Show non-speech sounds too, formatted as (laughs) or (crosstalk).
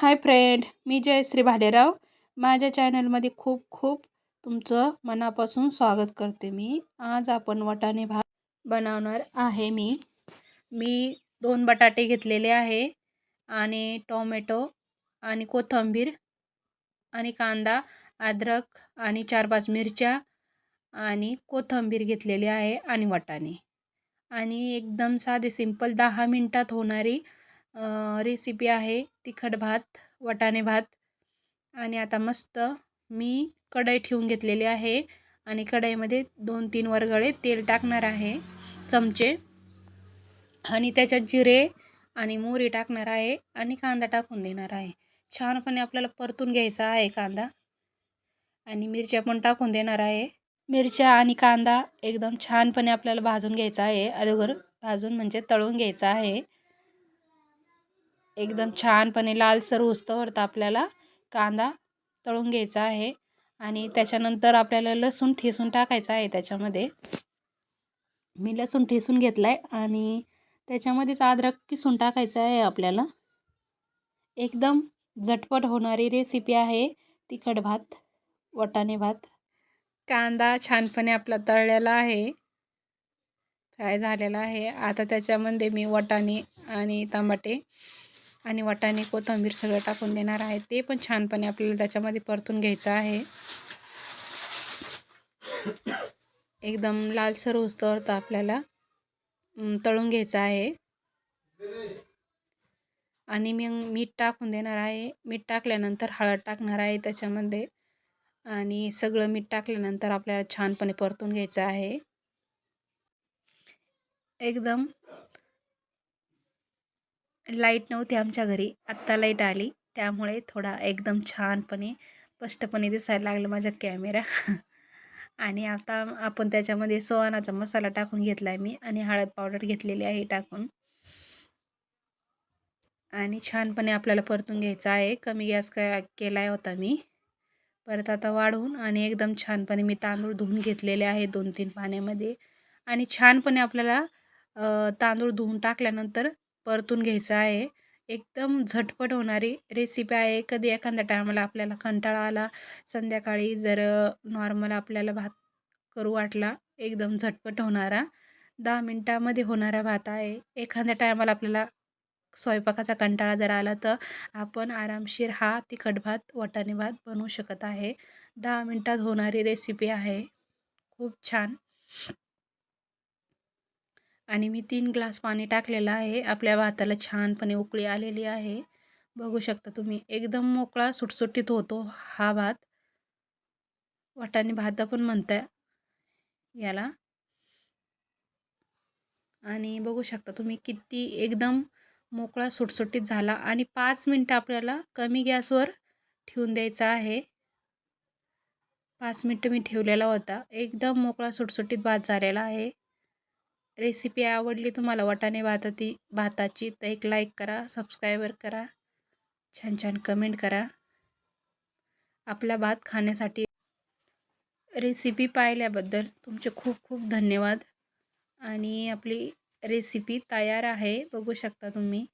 हाय friend मी जयश्री भालेराव. माझ्या चॅनलमध्ये खूप खूप तुमचं मनापासून स्वागत करते मी. आज आपण वटाणे भात बनवणार आहे मी. मी दोन बटाटे घेतलेले आहे आणि टोमॅटो आणि कोथिंबीर आणि कांदा अद्रक आणि चार पाच मिरच्या आणि कोथिंबीर घेतलेली आहे आणि वटाणे. आणि एकदम साधे सिंपल दहा मिनटात होणारी रेसिपी आहे तिखट भात वटाणे भात आणि आता मस्त मी कढई ठेवून घेतलेली आहे आणि कढईमध्ये दोन तीन वरगळे तेल टाकणार आहे चमचे आणि त्याच्यात जिरे आणि मोहरी टाकणार आहे आणि कांदा टाकून देणार आहे. छानपणे आपल्याला परतून घ्यायचा आहे कांदा आणि मिरच्या पण टाकून देणार आहे. मिरच्या आणि कांदा एकदम छानपणे आपल्याला भाजून घ्यायचा आहे. अगोदर भाजून म्हणजे तळून घ्यायचा आहे. एकदम छानपणे लालसर उस्तवर आपल्याला. कांदा तळून घ्यायचा आहे आणि त्याच्यानंतर आपल्याला लसूण ठेसून टाकायचा आहे त्याच्यामध्ये. मी लसूण ठेसून घेतला आहे आणि त्याच्यामध्येच अद्रक किसून टाकायचं आहे आपल्याला. एकदम झटपट होणारी रेसिपी आहे तिखट भात वटाणे भात. कांदा छानपणे आपला तळलेला आहे. फ्राय झालेला आहे. आता त्याच्यामध्ये मी वटाणे आणि टमाटे आणि वाटाणे कोथिंबीर सगळं टाकून देणार आहे. ते पण छानपणे आपल्याला त्याच्यामध्ये परतून घ्यायचं आहे. एकदम लालसर होस्तवर तर आपल्याला तळून घ्यायचं आहे. आणि मी मीठ टाकून देणार आहे. मीठ टाकल्यानंतर हळद टाकणार आहे त्याच्यामध्ये. आणि सगळं मीठ टाकल्यानंतर आपल्याला छानपणे परतून घ्यायचं आहे. एकदम लाइट नव्हती आमच्या घरी. आत्ता लाइट आली. त्यामुळे थोडा एकदम छानपणे स्पष्टपणे दिसायला लागलं माझा कॅमेरा. (laughs) आणि आता आपण त्याच्यामध्ये सोहानाचा मसाला टाकून घेतला आहे मी आणि हळद पावडर घेतलेली आहे टाकून. आणि छानपणे आपल्याला परतून घ्यायचं आहे. कमी गॅस का केला होता मी. परत आता वाढवून आणि एकदम छानपणे मी तांदूळ धुवून घेतलेले आहे दोन तीन पाण्यामध्ये. आणि छानपणे आपल्याला तांदूळ धुवून टाकल्यानंतर परतून घ्यायचं आहे. एकदम झटपट होणारी रेसिपी आहे. कधी एखाद्या टायमाला आपल्याला कंटाळा आला संध्याकाळी जर नॉर्मल आपल्याला भात करू वाटला एकदम झटपट होणारा दहा मिनटामध्ये होणारा भात आहे. एखाद्या टायमाला आपल्याला स्वयंपाकाचा कंटाळा जर आला तर आपण आरामशीर हा तिखट भात वाटाणे भात बनवू शकत आहे. दहा मिनटात होणारी रेसिपी आहे. खूप छान. आणि मी तीन ग्लास पाणी टाकलेलं आहे. आपल्या भाताला छानपणे उकळी आलेली आहे. बघू शकता तुम्ही एकदम मोकळा सुटसुटीत होतो हा भात. वाटाणे भात पण म्हणताय याला. आणि बघू शकता तुम्ही किती एकदम मोकळा सुटसुटीत झाला. आणि पाच मिनटं आपल्याला कमी गॅसवर ठेवून द्यायचा आहे. पाच मिनटं मी ठेवलेला होता. एकदम मोकळा सुटसुटीत भात झालेला आहे. रेसिपी आवडली तुम्हाला वाटाणे भाताती भाताची तर एक लाईक करा सबस्क्रायबर करा. छान छान कमेंट करा. आपला भात खाण्यासाठी रेसिपी पाहिल्याबद्दल तुमचे खूप खूप धन्यवाद. आणि आपली रेसिपी तयार आहे बघू शकता तुम्ही.